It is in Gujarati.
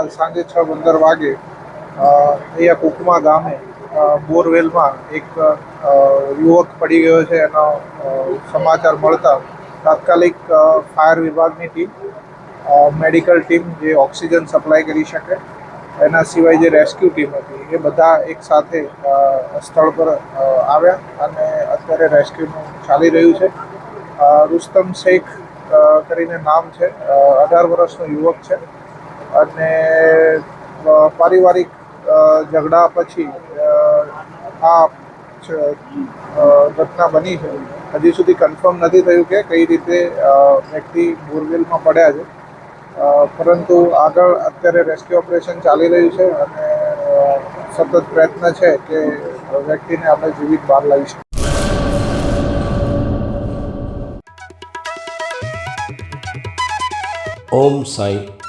આજ સાંજે છ પંદર વાગે અહીંયા કુકમા ગામે બોરવેલમાં એક યુવક પડી ગયો છે. એનો સમાચાર મળતા તાત્કાલિક ફાયર વિભાગની ટીમ મેડિકલ ટીમ જે ઓક્સિજન સપ્લાય કરી શકે, એના સિવાય જે રેસ્ક્યુ ટીમ હતી, એ બધા એક સાથે સ્થળ પર આવ્યા અને અત્યારે રેસ્ક્યુનું ચાલી રહ્યું છે. રુસ્તમ શેખ કરીને નામ છે. અઢાર વર્ષનો યુવક છે. અને પારિવારિક ઝઘડા પછી આ ઘટના બની છે. હજી સુધી કન્ફર્મ નથી થયું કે કઈ રીતે વ્યક્તિ બોરવેલમાં પડ્યા છે. પરંતુ આગળ અત્યારે રેસ્ક્યુ ઓપરેશન ચાલી રહ્યું છે અને સતત પ્રયત્ન છે કે વ્યક્તિને આપણે જીવિત બહાર લાવી શકીએ. ઓમ સાંઈ